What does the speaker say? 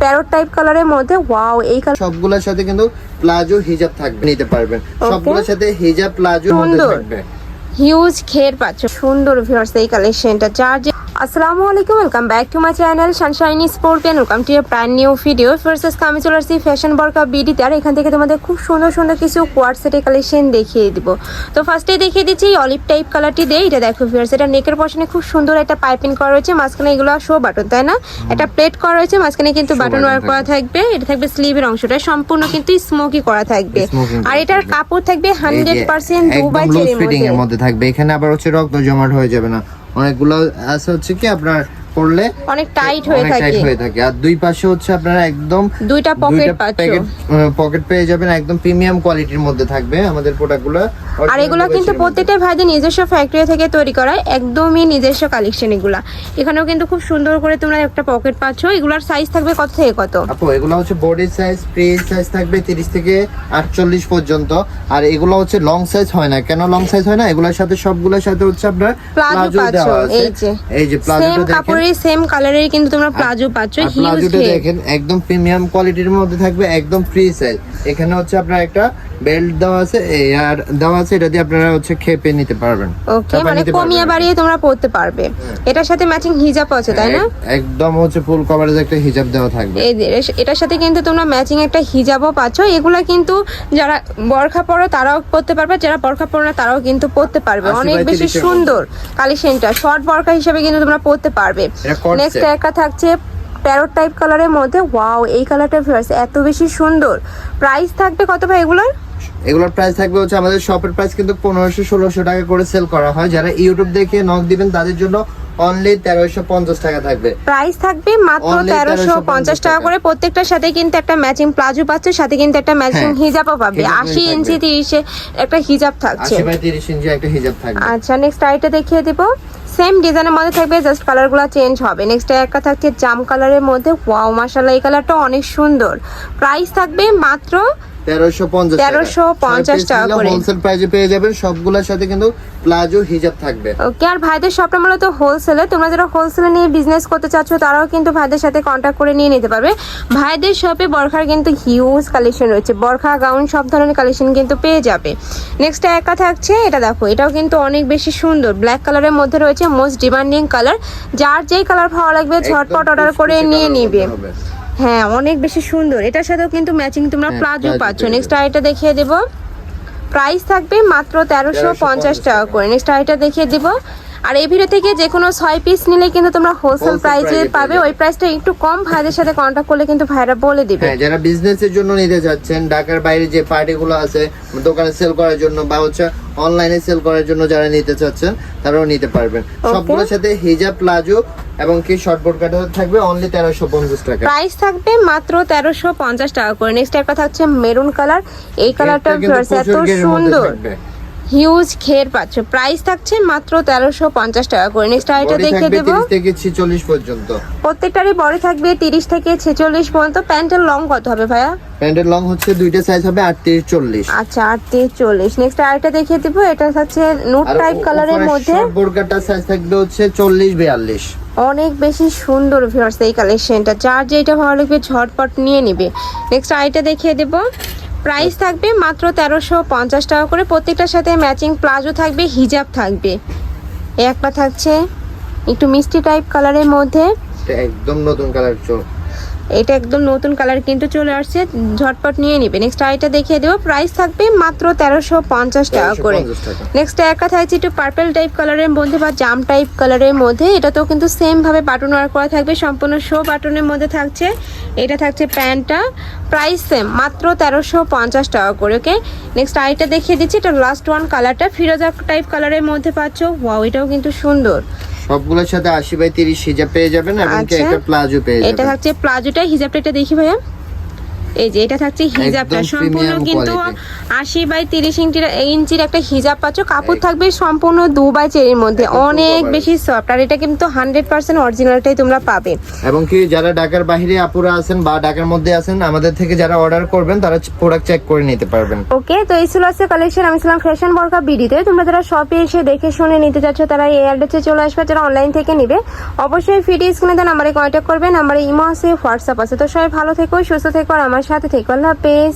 Parrot type কালারের মধ্যে wow এই কালার সবগুলোর সাথে কিন্তু প্লাজো হিজাব থাকবে নিতে পারবেন। সবগুলোর সাথে হিজাব প্লাজো মধ্যে সুন্দর। থাকবে। হিউজ খের পাচ্ছ। সুন্দর ভিউয়ার্স এই কালেকশনটা যার যে আসসালামু আলাইকুম welcome back to my channel sunshiny sportian welcome to brand new video first আমি চলে আসছি ফ্যাশন বর্কা বিডিতে আর এখান থেকে তোমাদের খুব সুন্দর সুন্দর কিছু কোয়ার সেটের কালেকশন দেখিয়ে দিব। তো ফার্স্টেই দেখিয়ে দিচ্ছি এই অলিভ টাইপ কালারটি দিয়ে এটা দেখো ভিউয়ার্স এটা নেকের পশনে খুব সুন্দর একটা পাইপিং করা রয়েছে মাঝখানে এগুলো শো বাটন তাই না? একটা প্লেট করা রয়েছে মাঝখানে কিন্তু বাটন ওয়ার্ক করা থাকবে। এটা থাকবে স্লিভের অংশটা সম্পূর্ণ কিন্তু স্মোকি করা থাকবে। আর এটার। কাপড় থাকবে হান্ড্রেড পার্সেন্ট দুবাই মধ্যে। মধ্যে থাকবে এখানে আবার হচ্ছে রক্ত জমাট হয়ে যাবে না। অনেকগুলো আছে হচ্ছে কি আপনার পড়লে অনেক টাইট হয়ে থাকে। টাইট হয়ে থাকে। আর দুই পাশে হচ্ছে আপনারা একদম দুইটা পকেট পাচ্ছ। পকেট পেয়ে যাবেন একদম প্রিমিয়াম কোয়ালিটির মধ্যে থাকবে আমাদের প্রোডাক্টগুলো আর এগুলো কিন্তু প্রত্যেকটা ভাইদের নিজস্ব ফ্যাক্টরি থেকে তৈরি করা একদমই নিজস্ব কালেকশন এগুলা। এখানেও কিন্তু খুব সুন্দর করে তোমরা একটা পকেট পাচ্ছ। এগুলার সাইজ থাকবে কত থেকে কত? আপু এগুলো হচ্ছে বডি সাইজ ফ্রি সাইজ থাকবে 30 থেকে 48 পর্যন্ত। আর এগুলো হচ্ছে লং সাইজ হয় না। কেন লং সাইজ হয় না? এগুলোর সাথে সবগুলোর সাথে হচ্ছে আপনার প্লাজো দেওয়া আছে। এই যে। প্লাজোটা দেখেন। সেম কালারের কিন্তু তোমরা প্লাজো পাচ্ছ। প্লাজোটা দেখেন একদম প্রিমিয়াম কোয়ালিটির মধ্যে থাকবে একদম ফ্রি সাইজ এখানে হচ্ছে আপনার একটা বেল্ট দেওয়া আছে আর দেওয়া আছে এটা দিয়ে আপনারা হচ্ছে খেপে নিতে পারবেন। ওকে মানে কমিয়ে বাড়িয়ে তোমরা পড়তে পারবে। এটার সাথে ম্যাচিং হিজাব আছে তাই না? একদম হচ্ছে ফুল কভারেজ একটা হিজাব দেওয়া থাকবে। এই এটার সাথে কিন্তু তোমরা ম্যাচিং একটা হিজাবও পাচ্ছ। এগুলা কিন্তু যারা বরখা পরো তারাও পরতে পারবে। যারা বরখা পরো না তারাও কিন্তু পরতে পারবে। অনেক বেশি সুন্দর কালেকশনটা শর্ট বরখা হিসেবে কিন্তু তোমরা পড়তে পারবে। নেক্সট। একটা থাকছে প্যারট টাইপ কালারের মধ্যে। ওয়াও এই কালারটা ভিউয়ার্স এত বেশি সুন্দর। প্রাইস থাকবে কত ভাই এগুলোর? এগুলোর প্রাইস থাকবে হচ্ছে আমাদের শপের প্রাইস কিন্তু পনেরোশো ষোলোশো টাকা করে সেল করা হয়। যারা ইউটিউব দেখে নক দিবেন তাদের জন্য অনলি তেরোশো পঞ্চাশ টাকা থাকবে। প্রাইস থাকবে মাত্র তেরোশো পঞ্চাশ 1350 টাকা করে। প্রত্যেকটার সাথে কিন্তু একটা ম্যাচিং প্লাজো পাচ্ছে সাথে কিন্তু একটা ম্যাচিং হিজাবও পাবে। হিজাব আশি থাকবে। ইঞ্চি তিরিশে একটা হিজাব থাকছে। আশি বাই তিরিশ ইঞ্চি একটা হিজাব থাকবে। আচ্ছা নেক্সট আইটা দেখিয়ে দিব। সেম ডিজাইনের মধ্যে থাকবে জাস্ট কালারগুলো চেঞ্জ হবে। নেক্সট একটা থাকছে জাম কালারের মধ্যে। ওয়াও মাসাল্লাহ এই কালারটা অনেক সুন্দর। প্রাইস থাকবে মাত্র তেরোশো পঞ্চাশ 1350 টাকা। করে। হোলসেল প্রাইসে পেয়ে যাবেন সবগুলোর সাথে কিন্তু প্লাজো হিজাব থাকবে। ওকে আর ভাইদের শপটা মূলত হোলসেলে তোমরা যারা হোলসেলে নিয়ে বিজনেস করতে চাচ্ছ তারাও কিন্তু ভাইদের সাথে কন্ট্যাক্ট করে নিয়ে নিতে পারবে। ভাইদের শপে বরখার কিন্তু হিউজ কালেকশন রয়েছে। বরখা গাউন সব ধরনের কালেকশন কিন্তু পেয়ে যাবে। নেক্সট একা থাকছে এটা দেখো এটাও কিন্তু অনেক বেশি সুন্দর। ব্ল্যাক কালারের মধ্যে রয়েছে মোস্ট ডিমান্ডিং কালার যার যেই কালার ভালো লাগবে ঝটপট অর্ডার করে নিয়ে নিবে। হ্যাঁ অনেক বেশি সুন্দর। এটার সাথেও কিন্তু ম্যাচিং তোমরা হ্যাঁ, প্লাজো প্লাজো পাচ্ছ। নেক্সট। আইটা দেখিয়ে দেবো। প্রাইস থাকবে মাত্র তেরোশো পঞ্চাশ টাকা করে। নেক্সট আইটা দেখিয়ে দিব। আর এই ভিডিও থেকে যে কোনো ছয় পিস নিলে কিন্তু তোমরা হোলসেল প্রাইসে পাবে। ওই প্রাইসটা একটু কম ভাইদের সাথে কন্ট্যাক্ট করলে কিন্তু ভাইরা বলে দিবে। হ্যাঁ যারা বিজনেসের জন্য নিতে যাচ্ছেন ঢাকার বাইরে যে পার্টিগুলো আছে দোকানে সেল করার জন্য বা হচ্ছে অনলাইনে সেল করার জন্য যারা নিতে চাচ্ছেন তারাও নিতে পারবেন। সবগুলোর সাথে হিজাব প্লাজো এবং কি শর্ট বোর্ড কাটা থাকবে? অনলি তেরোশো পঞ্চাশ টাকা। প্রাইস থাকবে মাত্র তেরোশো পঞ্চাশ টাকা করে। নেক্সট একটা থাকছে মেরুন কালার এই কালারটা এত সুন্দর। হিউজ ঘের পাচ্ছ। প্রাইস থাকছে মাত্র তেরোশো পঞ্চাশ টাকা করে। নেক্সট আইটা থাকবে দেবো। 30 থেকে 46 পর্যন্ত। প্রত্যেকটারই বড় থাকবে তিরিশ থেকে ছেচল্লিশ পর্যন্ত। প্যান্টের লং কত হবে ভাইয়া? প্যান্টের লং হচ্ছে দুইটা সাইজ হবে 38 40 আচ্ছা আট থেকে চল্লিশ। নেক্সট আরেকটা দেখিয়ে দিব। এটা হচ্ছে নুট টাইপ কালারের মধ্যে। বোরকাটা সাইজ থাকবে হচ্ছে 40 42 অনেক বেশি সুন্দর ভিউয়ার্স এই কালেকশনটা যার যেটা ভালো লাগবে ঝটপট নিয়ে নিবে। নেক্সট আইটা দেখিয়ে দেব। প্রাইস থাকবে মাত্র তেরোশো পঞ্চাশ টাকা করে। প্রত্যেকটার সাথে ম্যাচিং প্লাজো থাকবে, হিজাব থাকবে। একটা থাকছে একটু মিষ্টি টাইপ কালারের মধ্যে। একদম নতুন কালার চোখ। এটা একদম নতুন কালার কিন্তু চলে আসছে। ঝটপট নিয়ে নিবে। নেক্সট আইটা দেখিয়ে দেবো। প্রাইস থাকবে মাত্র তেরোশো পঞ্চাশ টাকা করে। 1350 টাকা। নেক্সট একটা থাকছে একটু পার্পল টাইপ কালারের মধ্যে বা জাম টাইপ কালারের মধ্যে। এটা তো কিন্তু সেম ভাবে বাটন ওয়ার্ক করা থাকবে। সম্পূর্ণ শো বাটনের মধ্যে থাকছে। এটা থাকছে প্যান্টটা। প্রাইস সেম মাত্র তেরোশো পঞ্চাশ টাকা করে ওকে নেক্সট আইটা দেখিয়ে দিচ্ছি। এটা লাস্ট ওয়ান কালারটা ফিরোজা টাইপ কালারের মধ্যে পাচ্ছ। ওয়াও এটাও কিন্তু সুন্দর। সবগুলোর সাথে 80 বাই 30 হিজাব পেয়ে যাবেন এবং আচ্ছা। একটা প্লাজো পেয়ে যাবেন এটা হচ্ছে থাকছে প্লাজোটা হিজাবটা এটা দেখি ভাইয়া এই যে এটা থাকছে হিজাবটা সম্পূর্ণ কিন্তু আশি বাই তিরিশ ইঞ্চির ইঞ্চির একটা হিজাব পাচ্ছ। কাপড় থাকবে সম্পূর্ণ দু বাই চেরির মধ্যে। অনেক বেশি সফট আর এটা কিন্তু হান্ড্রেড পার্সেন্ট অরিজিনালটাই তোমরা পাবে। এবং কি যারা ঢাকার বাইরে আপুরা আছেন বা ঢাকার মধ্যে আছেন আমাদের থেকে যারা অর্ডার করবেন তারা প্রোডাক্ট চেক করে নিতে পারবেন। ওকে তো এই ছিল আজকে কালেকশন আমি ছিলাম ফ্যাশন বর্কা বিডিতে তোমরা যারা শপে এসে দেখে শুনে নিতে চাচ্ছ তারা এই অ্যাড্রেসে চলে আসবে। যারা অনলাইন থেকে নিবে অবশ্যই ফিডি স্ক্রিনে দেন নাম্বারে কন্ট্যাক্ট করবেন নাম্বারে ইমো আছে হোয়াটসঅ্যাপ আছে। তো সবাই ভালো থেকো সুস্থ থেকো আর আমার সাথে থেকে আল্লাহ হাফেজ।